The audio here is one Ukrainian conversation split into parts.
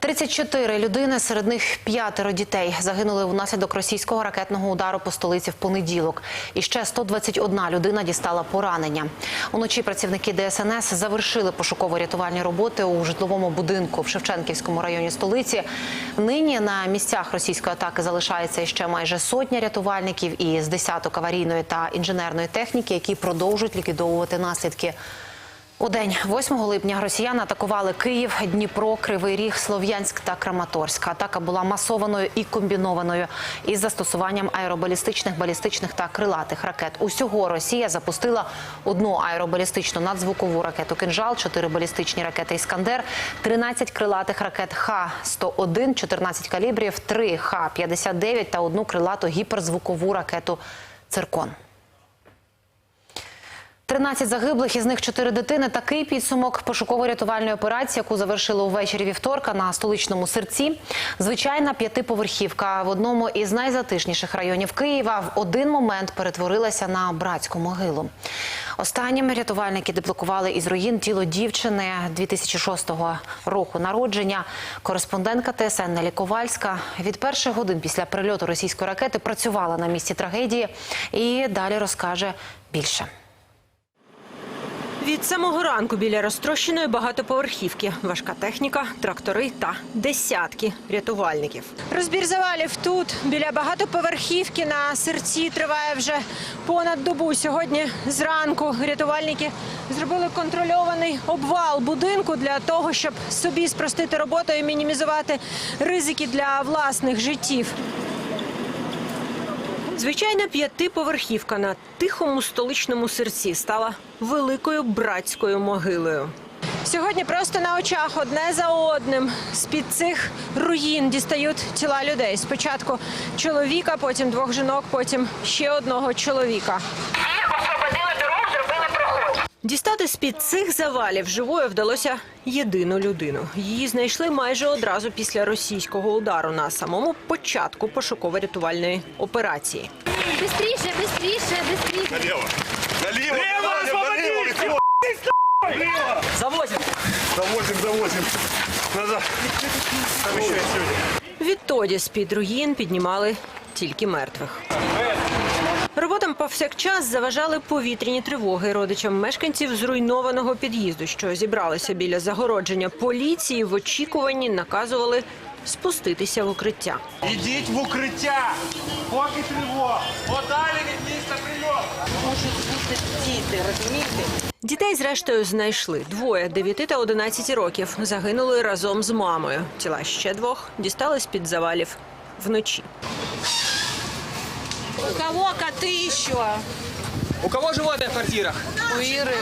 34 людини, серед них п'ятеро дітей, загинули внаслідок російського ракетного удару по столиці в понеділок. І ще 121 людина дістала поранення. Уночі працівники ДСНС завершили пошуково-рятувальні роботи у житловому будинку в Шевченківському районі столиці. Нині на місцях російської атаки залишається ще майже сотня рятувальників і з десяток аварійної та інженерної техніки, які продовжують ліквідовувати наслідки. У день 8 липня росіяни атакували Київ, Дніпро, Кривий Ріг, Слов'янськ та Краматорськ. Атака була масованою і комбінованою із застосуванням аеробалістичних, балістичних та крилатих ракет. Усього Росія запустила одну аеробалістичну надзвукову ракету «Кинжал», чотири балістичні ракети «Іскандер», 13 крилатих ракет Х-101, 14 калібрів, 3 Х-59 та одну крилату гіперзвукову ракету «Циркон». 13 загиблих, із них 4 дитини. Такий підсумок пошуково-рятувальної операції, яку завершили увечері вівторка на столичному серці. Звичайна п'ятиповерхівка в одному із найзатишніших районів Києва в один момент перетворилася на братську могилу. Останнім рятувальники деблокували із руїн тіло дівчини 2006 року народження. Кореспондентка ТСН Нелі Ковальська від перших годин після прильоту російської ракети працювала на місці трагедії і далі розкаже більше. Від самого ранку біля розтрощеної багатоповерхівки важка техніка, трактори та десятки рятувальників. Розбір завалів тут біля багатоповерхівки на серці триває вже понад добу. Сьогодні зранку рятувальники зробили контрольований обвал будинку для того, щоб собі спростити роботу і мінімізувати ризики для власних життів. Звичайна п'ятиповерхівка на тихому столичному серці стала великою братською могилою. Сьогодні просто на очах одне за одним з під цих руїн дістають тіла людей. Спочатку чоловіка, потім двох жінок, потім ще одного чоловіка. Дістати з під цих завалів живою вдалося єдину людину. Її знайшли майже одразу після російського удару на самому початку пошуково-рятувальної операції. Быстріше, быстріше, быстріше. Налево! Налево! Налево! Налево! Налево! Завозим. Завозим, завозим. Назад. Там еще есть люди. Відтоді з-під руїн піднімали тільки мертвих. Повсякчас заважали повітряні тривоги родичам мешканців зруйнованого під'їзду, що зібралися біля загородження поліції. В очікуванні наказували спуститися в укриття. Ідіть в укриття! Поки тривог! Подалі від міста прийом! Дітей, зрештою, знайшли двоє 9 та 11 років. Загинули разом з мамою. Тіла ще двох дістали з під завалів вночі. У кого коты еще? У кого животные в квартирах? У Иры.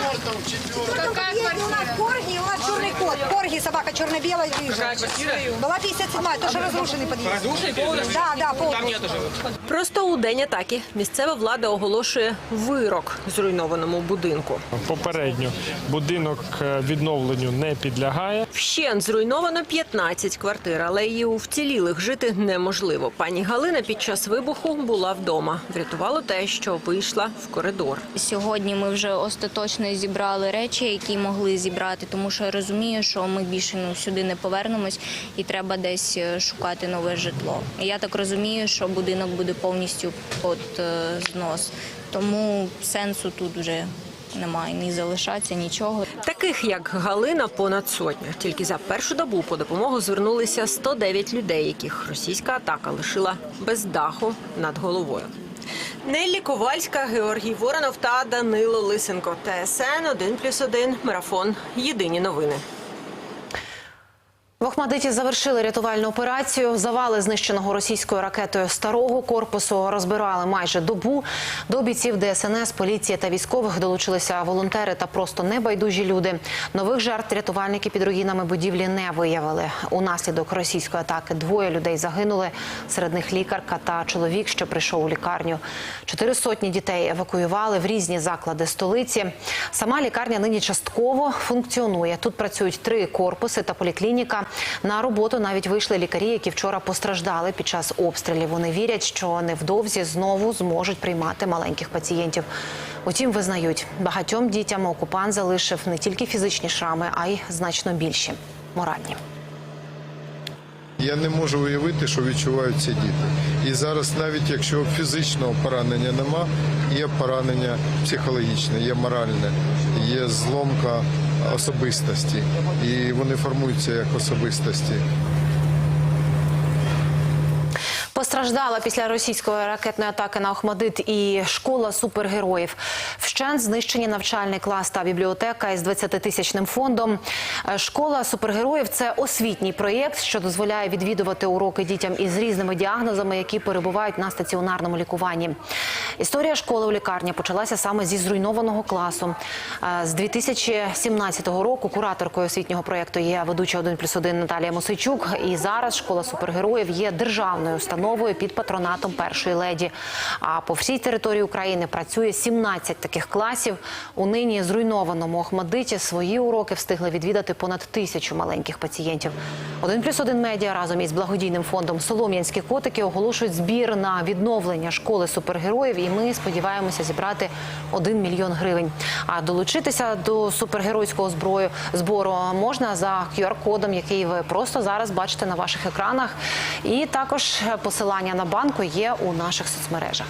Какая квартира? Корги, у нас черный кот. Корги, собака черно-белая, Какая рыжая. квартира? Была 57-я, тоже разрушенный подъезд. Разрушенный полностью? Да, да, Там полностью. нету живых. Просто у день атаки місцева влада оголошує вирок зруйнованому будинку. Попередньо будинок е, відновленню не підлягає. Вщент зруйновано 15 квартир, але і у вцілілих жити неможливо. Пані Галина під час вибуху була вдома. Врятувало те, що вийшла в коридор. Сьогодні ми вже остаточно зібрали речі, які могли зібрати, тому що я розумію, що ми більше ну, сюди не повернемось і треба десь е, шукати нове житло. Я так розумію, що будинок буде повністю під е, знос. Тому сенсу тут вже немає ні залишатися, нічого. Таких як Галина понад сотня. Тільки за першу добу по допомогу звернулися 109 людей, яких російська атака лишила без даху над головою. Неллі Ковальська, Георгій Воронов та Данило Лисенко. ТСН 1+,1, Марафон. Єдині новини. В Охмадиті завершили рятувальну операцію. Завали знищеного російською ракетою старого корпусу розбирали майже добу. До бійців ДСНС, поліції та військових долучилися волонтери та просто небайдужі люди. Нових жертв рятувальники під руїнами будівлі не виявили. Унаслідок російської атаки двоє людей загинули. Серед них лікарка та чоловік, що прийшов у лікарню. Чотири сотні дітей евакуювали в різні заклади столиці. Сама лікарня нині частково функціонує. Тут працюють три корпуси та поліклініка. На роботу навіть вийшли лікарі, які вчора постраждали під час обстрілів. Вони вірять, що невдовзі знову зможуть приймати маленьких пацієнтів. Утім, визнають, багатьом дітям окупант залишив не тільки фізичні шрами, а й значно більші моральні. Я не можу уявити, що відчувають ці діти. І зараз, навіть якщо фізичного поранення нема, є поранення психологічне, є моральне, є зломка особистості, і вони формуються як особистості. Постраждала після російської ракетної атаки на Охмадит і школа супергероїв. Вщент знищені навчальний клас та бібліотека із 20-тисячним фондом. Е, Школа супергероїв це освітній проєкт, що дозволяє відвідувати уроки дітям із різними діагнозами, які перебувають на стаціонарному лікуванні. Історія школи у лікарні почалася саме зі зруйнованого класу. Е, З 2017 року кураторкою освітнього проєкту є ведуча 1 плюс 1 Наталія Мосичук. І зараз школа супергероїв є державною установою під патронатом першої леді. А по всій території України працює 17 таких класів. У нині зруйнованому Охмадиті свої уроки встигли відвідати понад тисячу маленьких пацієнтів. 1 плюс 1 медіа разом із благодійним фондом Солом'янські котики оголошують збір на відновлення школи супергероїв. І ми сподіваємося зібрати 1 мільйон гривень. А долучитися до супергеройського зброю збору можна за QR-кодом, який ви просто зараз бачите на ваших екранах. І також посилання на банку є у наших соцмережах.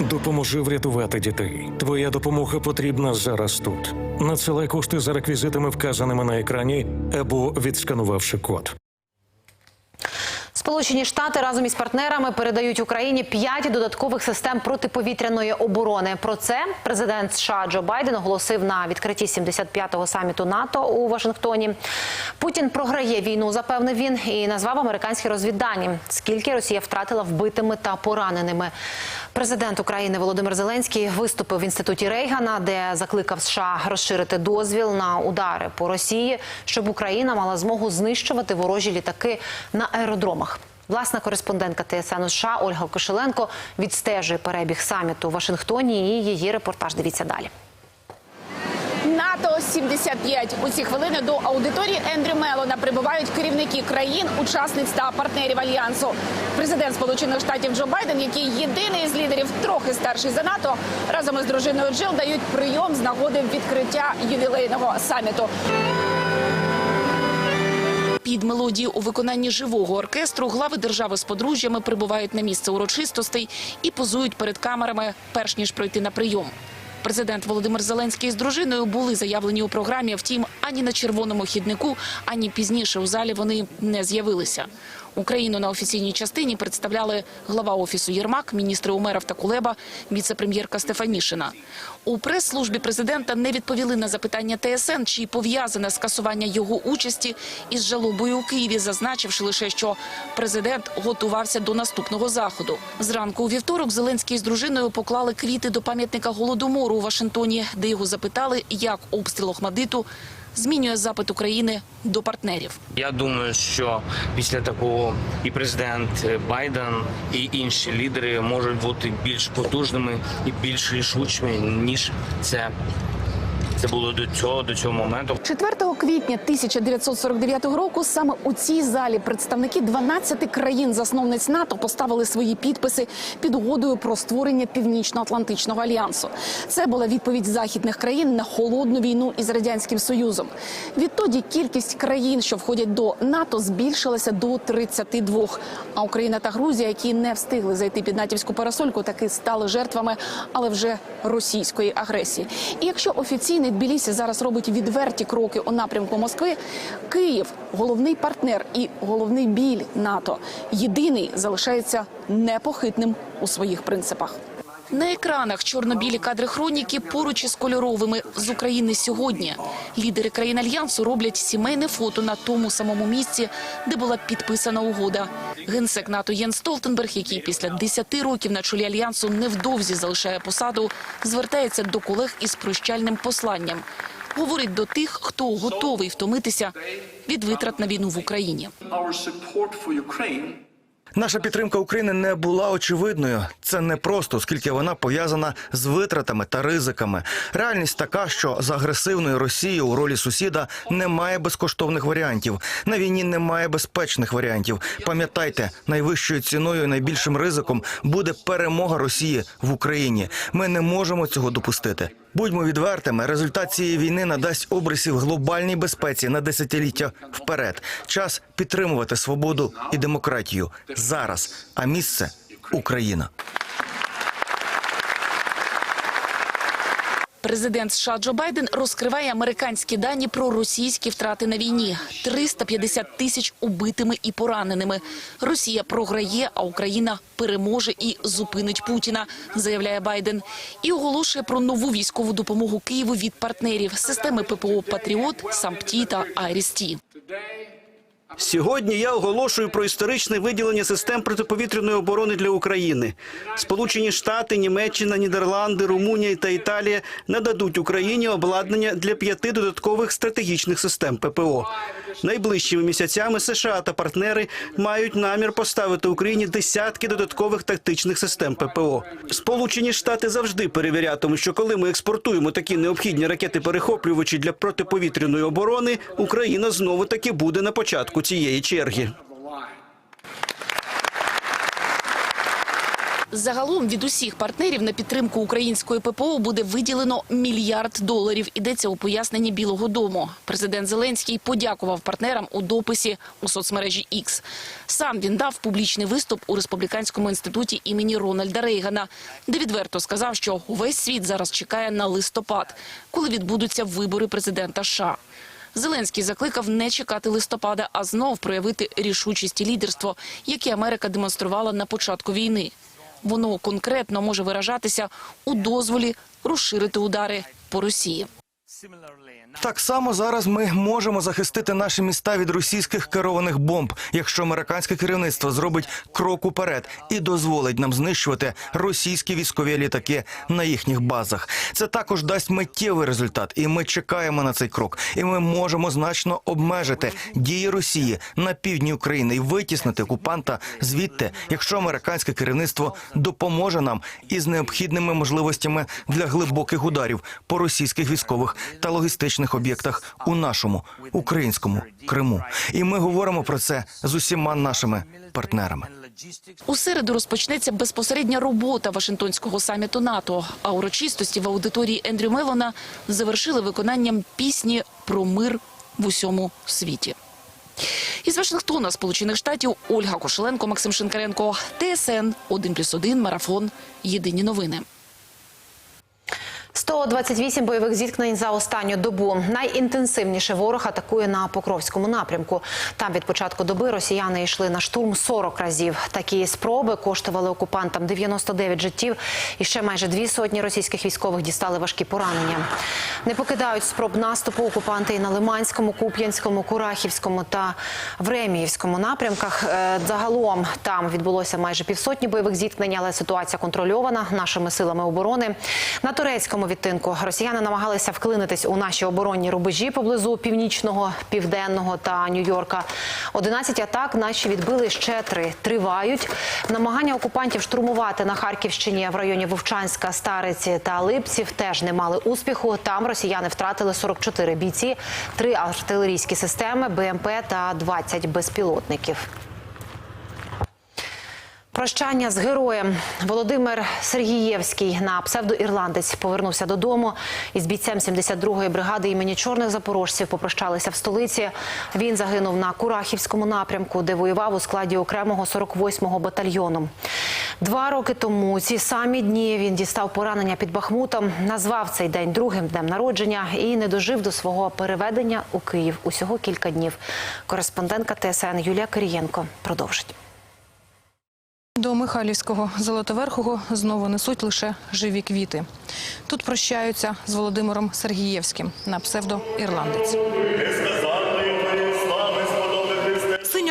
Допоможи врятувати дітей. Твоя допомога потрібна зараз тут. Надсилай кошти за реквізитами, вказаними на екрані, або відсканувавши код. Сполучені Штати разом із партнерами передають Україні п'ять додаткових систем протиповітряної оборони. Про це президент США Джо Байден оголосив на відкритті 75-го саміту НАТО у Вашингтоні. Путін програє війну, запевнив він, і назвав американські розвіддані, скільки Росія втратила вбитими та пораненими. Президент України Володимир Зеленський виступив в інституті Рейгана, де закликав США розширити дозвіл на удари по Росії, щоб Україна мала змогу знищувати ворожі літаки на аеродромах. Власна кореспондентка ТСН США Ольга Кошеленко відстежує перебіг саміту у Вашингтоні. І її репортаж дивіться далі. НАТО 75 У ці хвилини до аудиторії Ендрю Мелона прибувають керівники країн, учасниць та партнерів альянсу. Президент Сполучених Штатів Джо Байден, який єдиний з лідерів трохи старший за НАТО, разом із дружиною Джил дають прийом з нагоди відкриття ювілейного саміту. Під мелодію у виконанні живого оркестру глави держави з подружжями прибувають на місце урочистостей і позують перед камерами, перш ніж пройти на прийом. Президент Володимир Зеленський з дружиною були заявлені у програмі. Втім, ані на червоному хіднику, ані пізніше у залі вони не з'явилися. Україну на офіційній частині представляли глава офісу Єрмак, міністри Умеров та Кулеба, віце-прем'єрка Стефанішина. У прес-службі президента не відповіли на запитання ТСН, чи пов'язане скасування його участі із жалобою у Києві, зазначивши лише, що президент готувався до наступного заходу. Зранку у вівторок Зеленський з дружиною поклали квіти до пам'ятника голодомору у Вашингтоні, де його запитали, як обстріл Охмадиту змінює запит України до партнерів. Я думаю, що після такого і президент Байден, і інші лідери можуть бути більш потужними і більш рішучими, ніж це, це було до цього, до цього моменту. 4 квітня 1949 року саме у цій залі представники 12 країн-засновниць НАТО поставили свої підписи під угодою про створення Північно-Атлантичного альянсу. Це була відповідь західних країн на холодну війну із радянським союзом. Відтоді кількість країн, що входять до НАТО, збільшилася до 32. А Україна та Грузія, які не встигли зайти під натівську парасольку, таки стали жертвами, але вже російської агресії. І якщо офіційний Тбілісі зараз робить відверті кроки у напрямку Москви, Київ головний партнер і головний біль НАТО. Єдиний залишається непохитним у своїх принципах. На екранах чорно-білі кадри хроніки поруч із кольоровими з України сьогодні. Лідери країн альянсу роблять сімейне фото на тому самому місці, де була підписана угода. Генсек НАТО Єн Столтенберг, який після 10 років на чолі альянсу невдовзі залишає посаду, звертається до колег із прощальним посланням. Говорить до тих, хто готовий втомитися від витрат на війну в Україні. Наша підтримка України не була очевидною. Це не просто, оскільки вона пов'язана з витратами та ризиками. Реальність така, що з агресивною Росією у ролі сусіда немає безкоштовних варіантів. На війні немає безпечних варіантів. Пам'ятайте, найвищою ціною і найбільшим ризиком буде перемога Росії в Україні. Ми не можемо цього допустити. Будьмо відвертими, результат цієї війни надасть обрисів глобальній безпеці на десятиліття вперед. Час підтримувати свободу і демократію зараз, а місце Україна. Президент США Джо Байден розкриває американські дані про російські втрати на війні: 350 тисяч убитими і пораненими. Росія програє, а Україна переможе і зупинить Путіна, заявляє Байден. І оголошує про нову військову допомогу Києву від партнерів системи ППО Патріот, САМПТІ та Айрісті. Сьогодні я оголошую про історичне виділення систем протиповітряної оборони для України. Сполучені Штати, Німеччина, Нідерланди, Румунія та Італія нададуть Україні обладнання для п'яти додаткових стратегічних систем ППО. Найближчими місяцями США та партнери мають намір поставити Україні десятки додаткових тактичних систем ППО. Сполучені Штати завжди перевірятимуть, що коли ми експортуємо такі необхідні ракети-перехоплювачі для протиповітряної оборони, Україна знову таки буде на початку цієї черги. Загалом від усіх партнерів на підтримку української ППО буде виділено мільярд доларів. Ідеться у поясненні Білого Дому. Президент Зеленський подякував партнерам у дописі у соцмережі X. Сам він дав публічний виступ у республіканському інституті імені Рональда Рейгана, де відверто сказав, що увесь світ зараз чекає на листопад, коли відбудуться вибори президента США. Зеленський закликав не чекати листопада, а знов проявити рішучість і лідерство, яке Америка демонструвала на початку війни. Воно конкретно може виражатися у дозволі розширити удари по Росії. Так само зараз ми можемо захистити наші міста від російських керованих бомб, якщо американське керівництво зробить крок уперед і дозволить нам знищувати російські військові літаки на їхніх базах. Це також дасть миттєвий результат, і ми чекаємо на цей крок. І ми можемо значно обмежити дії Росії на півдні України і витіснити окупанта звідти, якщо американське керівництво допоможе нам із необхідними можливостями для глибоких ударів по російських військових та логістичних об'єктах у нашому українському Криму. І ми говоримо про це з усіма нашими партнерами. У середу розпочнеться безпосередня робота Вашингтонського саміту НАТО. А урочистості в аудиторії Ендрю Мелона завершили виконанням пісні про мир в усьому світі. Із Вашингтона, Сполучених Штатів, Ольга Кошеленко, Максим Шинкаренко, ТСН 1+,1, Марафон. Єдині новини. 128 бойових зіткнень за останню добу. Найінтенсивніше ворог атакує на Покровському напрямку. Там від початку доби росіяни йшли на штурм 40 разів. Такі спроби коштували окупантам 99 життів. І ще майже дві сотні російських військових дістали важкі поранення. Не покидають спроб наступу окупанти і на Лиманському, Куп'янському, Курахівському та Времіївському напрямках. Е, Загалом там відбулося майже півсотні бойових зіткнень, але ситуація контрольована нашими силами оборони. На турецькому відтинку росіяни намагалися вклинитись у наші оборонні рубежі поблизу північного, південного та Нью-Йорка. 11 атак наші відбили ще три. Тривають намагання окупантів штурмувати на Харківщині в районі Вовчанська, Стариці та Липців теж не мали успіху. Там росіяни втратили 44 бійці, три артилерійські системи, БМП та 20 безпілотників. Прощання з героєм Володимир Сергієвський на псевдоірландець повернувся додому. Із бійцем 72-ї бригади імені чорних запорожців попрощалися в столиці. Він загинув на Курахівському напрямку, де воював у складі окремого 48-го батальйону. Два роки тому ці самі дні він дістав поранення під Бахмутом, назвав цей день другим днем народження і не дожив до свого переведення у Київ усього кілька днів. Кореспондентка ТСН Юлія Кирієнко продовжить. До Михайлівського Золотоверхого знову несуть лише живі квіти. Тут прощаються з Володимиром Сергієвським на псевдо-ірландець.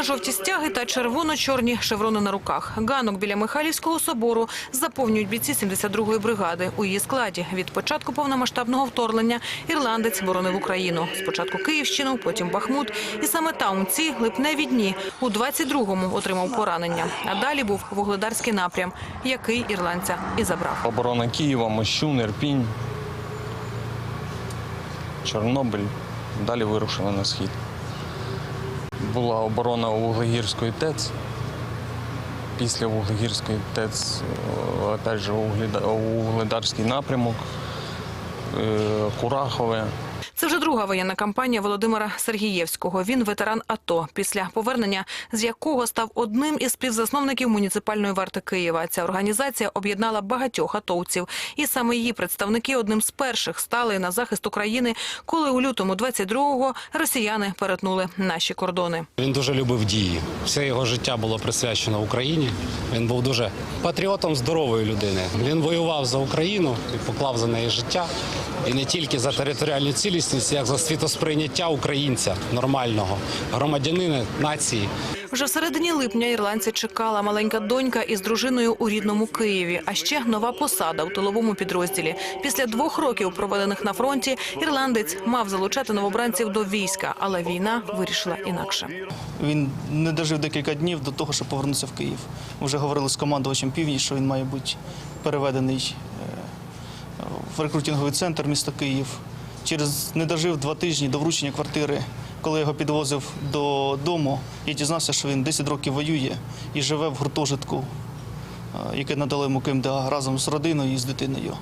Синьо-жовті стяги та червоно-чорні шеврони на руках. Ганок біля Михайлівського собору заповнюють бійці 72-ї бригади. У її складі від початку повномасштабного вторгнення ірландець боронив Україну. Спочатку Київщину, потім Бахмут. І саме там у ці липневі дні у 22-му отримав поранення. А далі був вугледарський напрям, який ірландця і забрав. Оборона Києва, Мощун, Ірпінь, Чорнобиль. Далі вирушили на схід. Була оборона Вуглегірської ТЕЦ. Після Вуглегірської ТЕЦ, е, опять же, Угледа- Угледарський напрямок. е, Курахове. Це вже друга воєнна кампанія Володимира Сергієвського. Він ветеран АТО, після повернення з якого став одним із співзасновників муніципальної варти Києва. Ця організація об'єднала багатьох атовців, і саме її представники одним з перших стали на захист України, коли у лютому 22-го росіяни перетнули наші кордони. Він дуже любив дії. Все його життя було присвячено Україні. Він був дуже патріотом здорової людини. Він воював за Україну і поклав за неї життя. І не тільки за територіальну цілісність, як за світосприйняття українця нормального громадянина нації. Вже в середині липня ірландця чекала маленька донька із дружиною у рідному Києві, а ще нова посада у тиловому підрозділі. Після двох років, проведених на фронті, ірландець мав залучати новобранців до війська, але війна вирішила інакше. Він не дожив декілька днів до того, щоб повернутися в Київ. Вже говорили з командувачем північ, що він має бути переведений е, в рекрутинговий центр міста Київ. Через не дожив два тижні до вручення квартири. Коли його підвозив додому, я дізнався, що він 10 років воює і живе в гуртожитку, е, яке надали йому КМДА разом з родиною і з дитиною.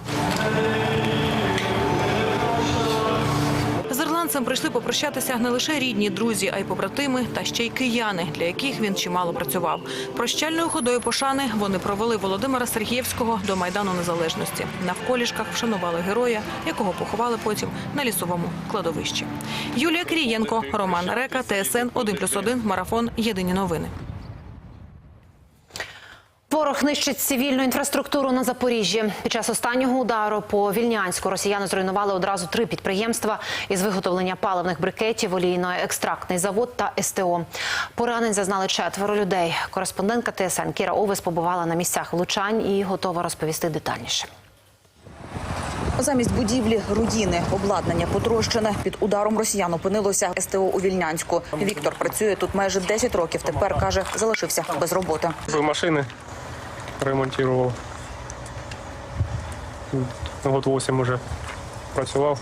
З прийшли попрощатися не лише рідні, друзі, а й побратими та ще й кияни, для яких він чимало працював. Прощальною ходою пошани вони провели Володимира Сергієвського до майдану незалежності. Навколішках вшанували героя, якого поховали потім на лісовому кладовищі. Юлія Крієнко, Роман Река, ТСН 1+,1, Марафон. Єдині новини. Ворог нищить цивільну інфраструктуру на Запоріжжі. Під час останнього удару по Вільнянську росіяни зруйнували одразу три підприємства із виготовлення паливних брикетів, олійно-екстрактний завод та СТО. Поранень зазнали четверо людей. Кореспондентка ТСН Кіра Овес побувала на місцях влучань і готова розповісти детальніше. Замість будівлі руїни, обладнання потрощене. Під ударом росіян опинилося СТО у Вільнянську. Віктор працює тут майже 10 років. Тепер каже, залишився без роботи. Машини ремонтував. Год 8 вже працював.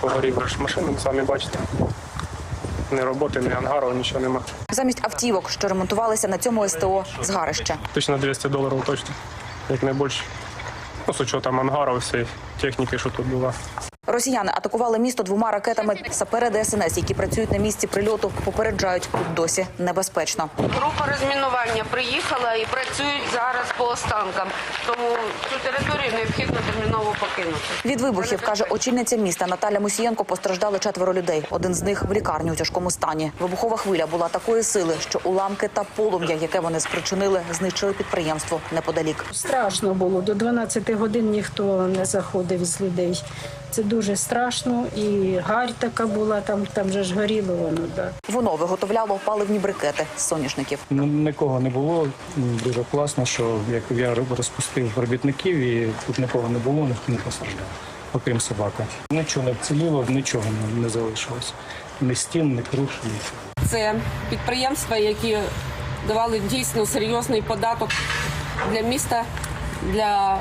Погорів машини, самі бачите. Ні роботи, ні ангару, нічого нема. Замість автівок, що ремонтувалися на цьому СТО, згарище. Точно 200 доларів точно, як не більше. Ну, з учетом ангару, всієї техніки, що тут була. Росіяни атакували місто двома ракетами. Сапери ДСНС, які працюють на місці прильоту, попереджають тут досі небезпечно. Група розмінування приїхала і працюють зараз по останкам. Тому цю територію необхідно терміново покинути. Від вибухів каже очільниця міста Наталя Мусієнко. Постраждали четверо людей. Один з них в лікарні у тяжкому стані. Вибухова хвиля була такої сили, що уламки та полум'я, яке вони спричинили, знищили підприємство неподалік. Страшно було. До 12 годин ніхто не заходив з людей. Це дуже страшно. І гарь така була, там, там же ж горіло воно. Да. Воно виготовляло паливні брикети з соняшників. Ну, Нікого не було. Дуже класно, що як я розпустив робітників і тут нікого не було, ніхто не постраждав, окрім собака. Нічого не вціліло, нічого не- не залишилось. Ні стін, ні круш, ні. Це підприємства, які давали дійсно серйозний податок для міста, для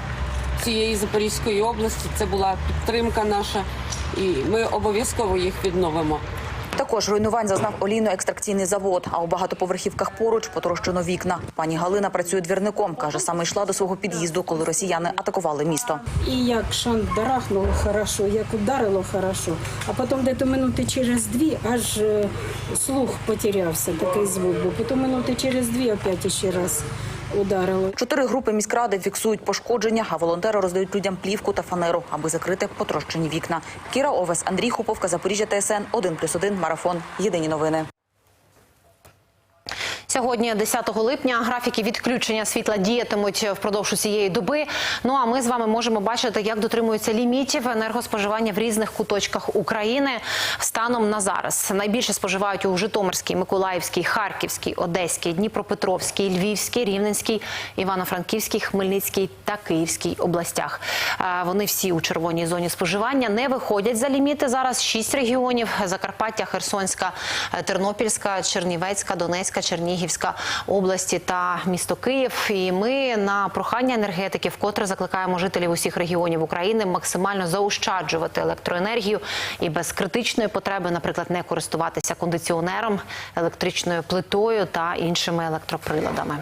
цієї Запорізької області. Це була підтримка наша, і ми обов'язково їх відновимо. Також руйнувань зазнав олійно-екстракційний завод. А у багатоповерхівках поруч потрощено вікна. Пані Галина працює двірником. каже, саме йшла до свого під'їзду, коли росіяни атакували місто. І як шант дарахнуло хорошо, як ударило хорошо, а потім десь минути через дві аж е, слух потерявся, такий звук був. Потім минути через дві опять ще раз ударило. Чотири групи міськради фіксують пошкодження, а волонтери роздають людям плівку та фанеру, аби закрити потрощені вікна. Кіра Овес, Андрій Хуповка, Запоріжжя ТСН 1+,1, Марафон. Єдині новини. Сьогодні, 10 липня, графіки відключення світла діятимуть впродовж усієї доби. Ну а ми з вами можемо бачити, як дотримуються лімітів енергоспоживання в різних куточках України станом на зараз. Найбільше споживають у Житомирській, Миколаївській, Харківській, Одеській, Дніпропетровській, Львівській, Рівненській, Івано-Франківській, Хмельницькій та Київській областях. Вони всі у червоній зоні споживання не виходять за ліміти. Зараз шість регіонів: Закарпаття, Херсонська, е, Тернопільська, Чернівецька, Донецька, Чернігівська області та місто Київ. І ми на прохання енергетиків вкотре закликаємо жителів усіх регіонів України максимально заощаджувати електроенергію і без критичної потреби, наприклад, не користуватися кондиціонером, електричною плитою та іншими електроприладами.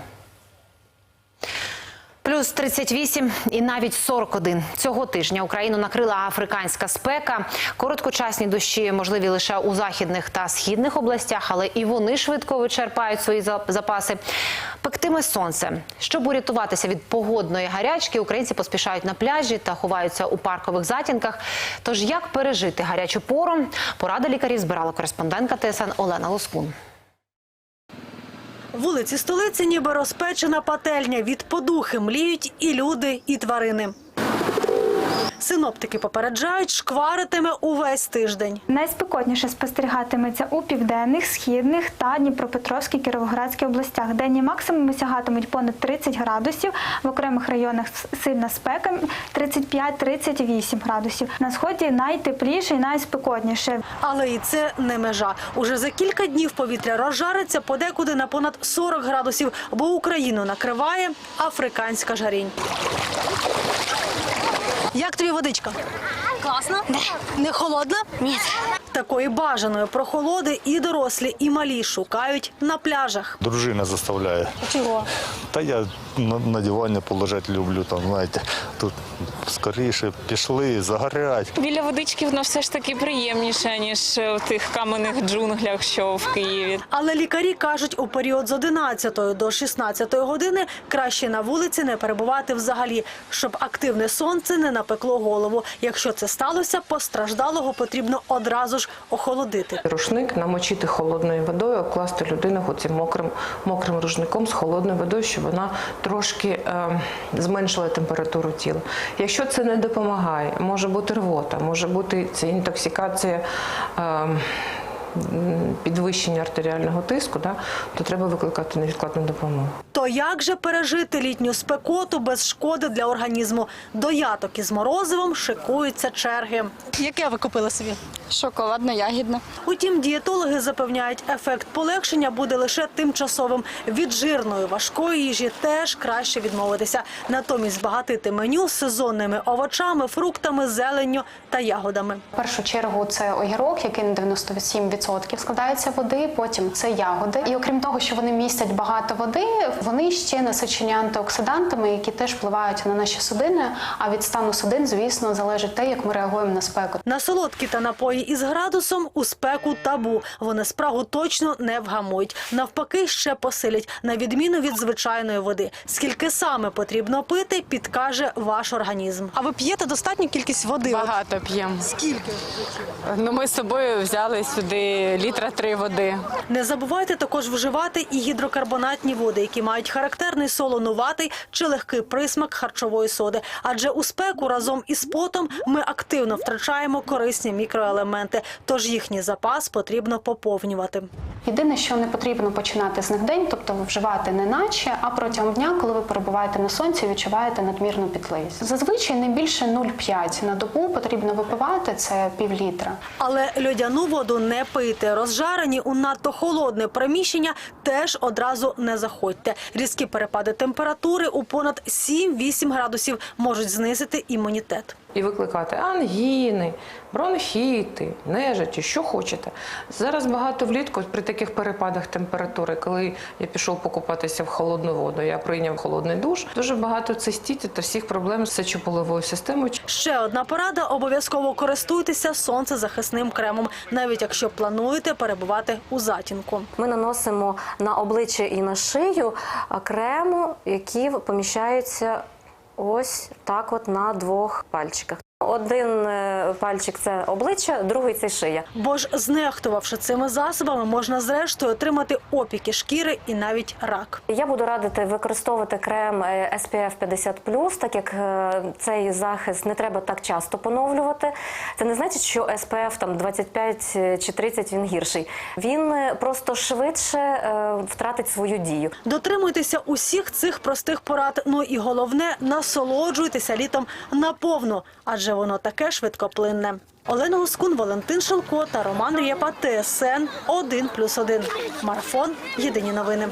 Плюс 38 і навіть 41. Цього тижня Україну накрила африканська спека. Короткочасні дощі можливі лише у західних та східних областях, але і вони швидко вичерпають свої запаси. Пектиме сонце. Щоб урятуватися від погодної гарячки, українці поспішають на пляжі та ховаються у паркових затінках. Тож як пережити гарячу пору? Поради лікарів збирала кореспондентка ТСН Олена Лоскун. Вулиці столиці ніби розпечена пательня. Від подухи мліють і люди, і тварини. Синоптики попереджають, шкваритиме увесь тиждень. Найспекотніше спостерігатиметься у південних, східних та Дніпропетровській, Кіровоградській областях. Денні максимуми сягатимуть понад 30 градусів. В окремих районах сильна спека 35-38 градусів. На сході найтепліше і найспекотніше. Але і це не межа. Уже за кілька днів повітря розжариться подекуди на понад 40 градусів, бо Україну накриває африканська жарінь. Як тобі водичка? Класно. Не холодна? Ні. Такої бажаної прохолоди і дорослі, і малі шукають на пляжах. Дружина заставляє. Чого? Та я на, на дивані полежати люблю, там, знаєте, тут скоріше пішли, загорять. Біля водички воно все ж таки приємніше, ніж в тих каменних джунглях, що в Києві. Але лікарі кажуть, у період з 11 до 16 години краще на вулиці не перебувати взагалі, щоб активне сонце не напекло голову. Якщо це сталося, постраждалого потрібно одразу ж охолодити. Рушник намочити холодною водою, обкласти людину цим мокрим, мокрим рушником з холодною водою, щоб вона трошки е, зменшила температуру тіла. Якщо це не допомагає, може бути рвота, може бути це інтоксикація. Підвищення артеріального тиску, да, то треба викликати невідкладну допомогу. То як же пережити літню спекоту без шкоди для організму? До яток із морозивом шикуються черги. Яке ви купили собі? Шоколадно-ягідне. Утім, дієтологи запевняють, ефект полегшення буде лише тимчасовим. Від жирної важкої їжі теж краще відмовитися. Натомість збагатити меню сезонними овочами, фруктами, зеленню та ягодами. В першу чергу це огірок, який на 97% складається води. Потім це ягоди. І окрім того, що вони містять багато води, вони ще насичені антиоксидантами, які теж впливають на наші судини. А від стану судин, звісно, залежить те, як ми реагуємо на спеку. На солодкі та напої із градусом у спеку табу. Вони спрагу точно не вгамують. Навпаки, ще посилять, на відміну від звичайної води. Скільки саме потрібно пити, підкаже ваш організм. А ви п'єте достатню кількість води? Багато п'ємо. Скільки? Ну, ми з собою взяли сюди літра три води. Не забувайте також вживати і гідрокарбонатні води, які мають характерний солонуватий чи легкий присмак харчової соди. Адже у спеку разом із потом ми активно втрачаємо корисні мікроелементи, тож їхній запас потрібно поповнювати. Єдине, що не потрібно починати з них день, тобто вживати не наче, а протягом дня, коли ви перебуваєте на сонці, відчуваєте надмірну пітливість. Зазвичай не більше 0,5 на добу потрібно випивати це пів літра. Але льодяну воду не пийте. Розжарені у надто холодне приміщення теж одразу не заходьте. Різкі перепади температури у понад 7-8 градусів можуть знизити імунітет. І викликати ангіни, бронхіти, нежиті, що хочете. Зараз багато влітку при таких перепадах температури, коли я пішов покупатися в холодну воду, я прийняв холодний душ. Дуже багато цистітів та всіх проблем з сечополовою системою. Ще одна порада: обов'язково користуйтеся сонцезахисним кремом, навіть якщо плануєте перебувати у затінку. Ми наносимо на обличчя і на шию крему, які поміщаються ось так, от на двох пальчиках. Один е, пальчик це обличчя, другий це шия. Бо ж знехтувавши цими засобами, можна зрештою отримати опіки шкіри і навіть рак. Я буду радити використовувати крем е, SPF 50+, так як е, цей захист не треба так часто поновлювати. Це не значить, що SPF там 25 чи 30 він гірший. Він просто швидше втратить свою дію. Дотримуйтеся усіх цих простих порад. Ну і головне, насолоджуйтеся літом наповну, адже воно таке швидкоплинне. Олена Гускун, Валентин Шелко та Роман Рєпа, ТСН 1+,1. Марафон. Єдині новини.